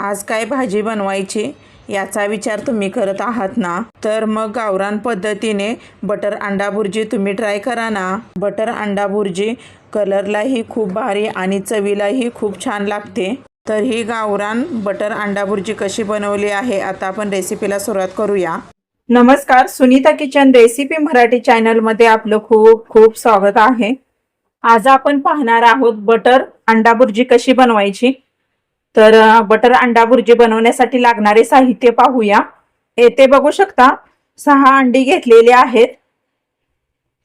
आज काय भाजी बनवायची याचा विचार तुम्ही करत आहात ना? तर मग गावरान पद्धतीने बटर अंडा भुर्जी तुम्ही ट्राय करा ना. बटर अंडा भुर्जी कलरलाही खूप भारी आणि चवीलाही खूप छान लागते. तर ही गावरान बटर अंडा भुर्जी कशी बनवली आहे आता आपण रेसिपीला सुरुवात करूया. नमस्कार सुनीता किचन रेसिपी मराठी चॅनलमध्ये आपलं खूप खूप स्वागत आहे. आज आपण पाहणार आहोत बटर अंडा भुर्जी कशी बनवायची. तर बटर अंडा भुर्जी बनवण्यासाठी लागणारे साहित्य पाहूया. येथे बघू शकता सहा अंडी घेतलेली आहेत.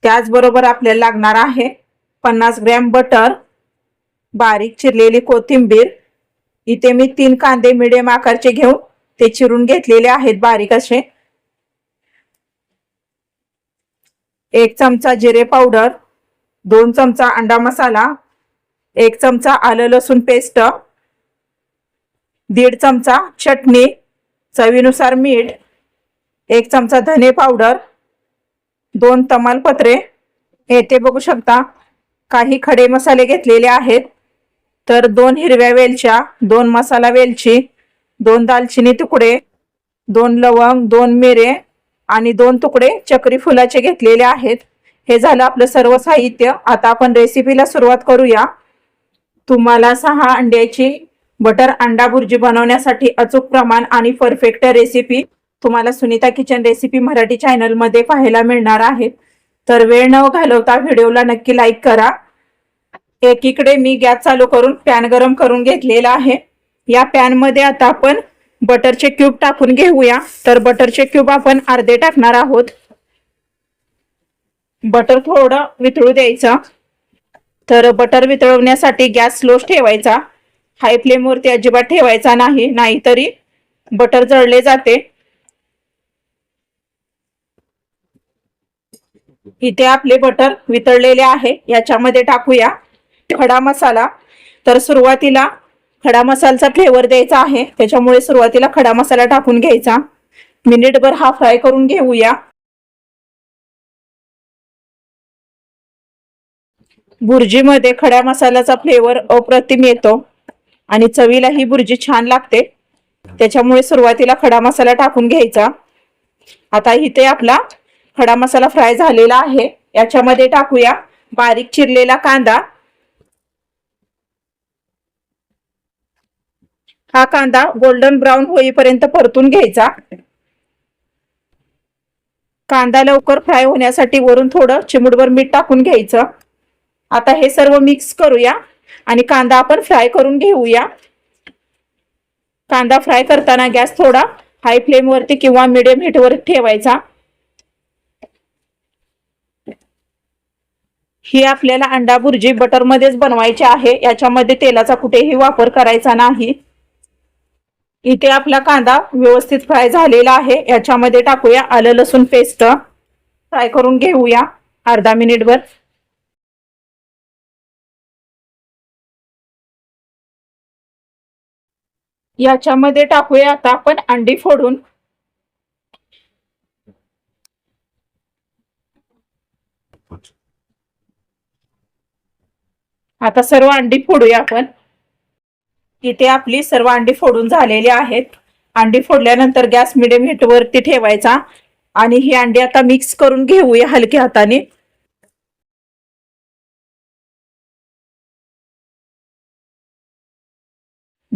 त्याचबरोबर आपल्याला लागणार आहे पन्नास ग्रॅम बटर बारीक चिरलेली कोथिंबीर. इथे मी तीन कांदे मिडियम आकारचे घेऊन ते चिरून घेतलेले आहेत बारीक असे. एक चमचा जिरे पावडर दोन चमचा अंडा मसाला एक चमचा आलं लसूण पेस्ट दीड चमचा चटणी चवीनुसार मीठ एक चमचा धने पावडर दोन तमालपत्रे. येथे बघू शकता काही खडे मसाले घेतलेले आहेत. तर दोन हिरव्या वेलच्या दोन मसाला वेलची दोन दालचिनी तुकडे दोन लवंग दोन मिरे आणि दोन तुकडे चक्री फुलाचे घेतलेले आहेत. हे झालं आपलं सर्व साहित्य. आता आपण रेसिपीला सुरुवात करूया. तुम्हाला सहा अंड्याची बटर अंडा भुर्जी बनवण्यासाठी अचूक प्रमाण आणि परफेक्ट रेसिपी तुम्हाला सुनीता किचन रेसिपी मराठी चॅनलमध्ये पाहायला मिळणार आहे तर वेळ न घालवता व्हिडिओला नक्की लाईक करा. एकीकडे मी गॅस चालू करून पॅन गरम करून घेतलेला आहे. या पॅनमध्ये आता आपण बटरचे क्यूब टाकून घेऊया. तर बटरचे क्यूब आपण अर्धे टाकणार आहोत. बटर थोडं वितळू द्यायचं. तर बटर वितळवण्यासाठी गॅस स्लो ठेवायचा. हाय फ्लेमवरती अजिबात ठेवायचा नाही नाहीतरी बटर जळले जाते. इथे आपले बटर वितळलेले आहे याच्यामध्ये टाकूया खडा मसाला. तर सुरुवातीला खडा मसालाचा फ्लेवर द्यायचा आहे त्याच्यामुळे सुरुवातीला खडा मसाला टाकून घ्यायचा. मिनिटभर हा फ्राय करून घेऊया. भुर्जीमध्ये खड्या मसाल्याचा फ्लेवर अप्रतिम येतो. आणि चवीला ही भुर्जी छान लागते. त्याच्यामुळे सुरुवातीला खडा मसाला टाकून घ्यायचा. आता इथे आपला खडा मसाला फ्राय झालेला आहे. याच्यामध्ये टाकूया बारीक चिरलेला कांदा. हा कांदा गोल्डन ब्राऊन होईपर्यंत परतून घ्यायचा. कांदा लवकर फ्राय होण्यासाठी वरून थोडं चिमुडवर मीठ टाकून घ्यायचं. आता हे सर्व मिक्स करूया. आणि कांदा आपण फ्राय करून घेऊया. कांदा फ्राय करताना गॅस थोडा हाय फ्लेमवरती किंवा मिडियम हीटवर ठेवायचा. ही आपल्याला अंडा भुर्जी बटरमध्येच बनवायची आहे. याच्यामध्ये तेलाचा कुठेही वापर करायचा नाही. इथे आपला कांदा व्यवस्थित फ्राय झालेला आहे. याच्यामध्ये टाकूया आलं लसूण पेस्ट फ्राय करून घेऊया. अर्धा मिनिटभर याच्यामध्ये टाकूया आता आपण अंडी फोडून. आता सर्व अंडी फोडूया आपण. इथे आपली सर्व अंडी फोडून झालेली आहेत. अंडी फोडल्यानंतर गॅस मिडियम हिटवरती ठेवायचा. आणि ही अंडी आता मिक्स करून घेऊया हलक्या हाताने.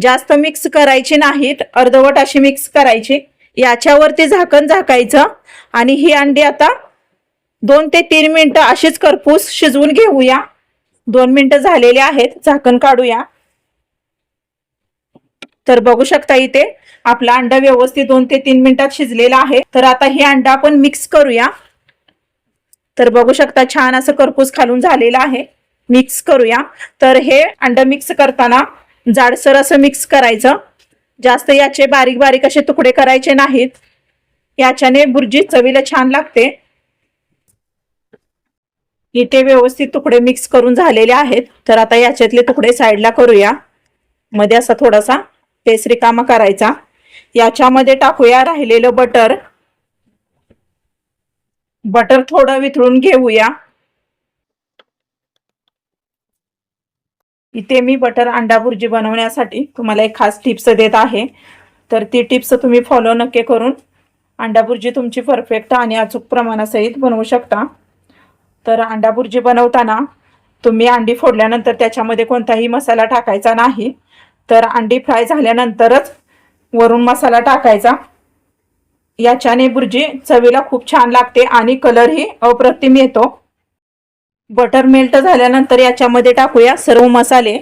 जास्त मिक्स करायची नाहीत अर्धवट अशी मिक्स करायची. याच्यावरती झाकण झाकायचं. आणि ही अंडी आता दोन ते तीन मिनटं अशीच करपूस शिजवून घेऊया. दोन मिनिटं झालेले आहेत झाकण काढूया. तर बघू शकता इथे आपला अंडा व्यवस्थित दोन ते तीन मिनिटात शिजलेला आहे. तर आता हे अंडा आपण मिक्स करूया. तर बघू शकता छान असं करपूस खालून झालेलं आहे. मिक्स करूया. तर हे अंडा मिक्स करताना जाडसर असं मिक्स करायचं. जास्त याचे बारीक बारीक असे तुकडे करायचे नाहीत. याच्याने बुर्जी चवीला छान लागते. इथे व्यवस्थित तुकडे मिक्स करून झालेले आहेत. तर आता याच्यातले तुकडे साईडला करूया. मध्ये असा थोडासा पेस रिकामा करायचा. याच्यामध्ये टाकूया राहिलेलं बटर बटर थोडं वितळून घेऊया. इथे मी बटर अंडा भुर्जी बनवण्यासाठी तुम्हाला एक खास टिप्स देत आहे. तर ती टिप्स तुम्ही फॉलो नक्की करून अंडा भुर्जी तुमची परफेक्ट आणि अचूक प्रमाणासहित बनवू शकता. तर अंडा भुर्जी बनवताना तुम्ही अंडी फोडल्यानंतर त्याच्यामध्ये कोणताही मसाला टाकायचा नाही. तर अंडी फ्राय झाल्यानंतरच वरून मसाला टाकायचा. याच्याने भुर्जी चवीला खूप छान लागते आणि कलरही अप्रतिम येतो. बटर मेल्ट झाल्यानंतर याच्यामध्ये टाकूया सर्व मसाले.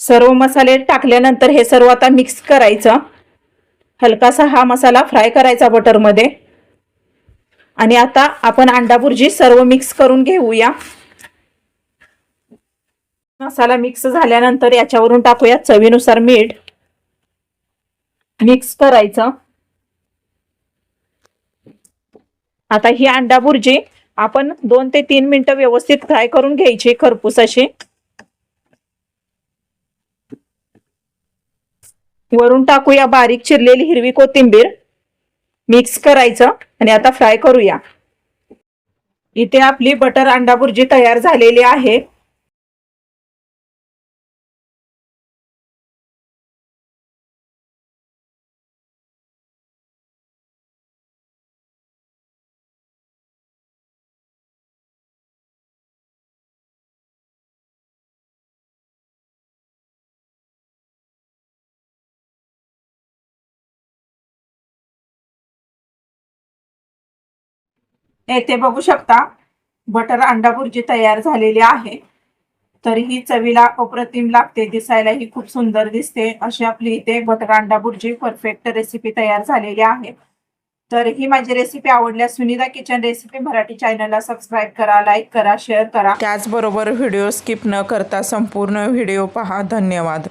सर्व मसाले टाकल्यानंतर हे सर्व आता मिक्स करायचं. हलकासा हा मसाला फ्राय करायचा बटरमध्ये. आणि आता आपण अंडा भुर्जी सर्व मिक्स करून घेऊया. मसाला मिक्स झाल्यानंतर याच्यावरून टाकूया चवीनुसार मीठ. मिक्स करायचं. आता ही अंडा भुर्जी आपण दोन ते तीन मिनिटं व्यवस्थित फ्राय करून घ्यायची खरपूस अशी. वरून टाकूया बारीक चिरलेली हिरवी कोथिंबीर. मिक्स करायचं आणि आता फ्राय करूया. इथे आपली बटर अंडा भुर्जी तयार झालेली आहे. येथे बघू शकता. बटर अंडा भुर्जी तयार झालेली आहे. तर ही चवीला अप्रतिम लागते दिसायलाही खूप सुंदर दिसते. अशी आपली इथे बटर अंडा भुर्जी परफेक्ट रेसिपी तयार झालेली आहे. तर ही माझी रेसिपी आवडल्यास सुनिता किचन रेसिपी मराठी चॅनलला सबस्क्राईब करा लाईक करा शेअर करा. त्याचबरोबर व्हिडिओ स्किप न करता संपूर्ण व्हिडिओ पहा. धन्यवाद.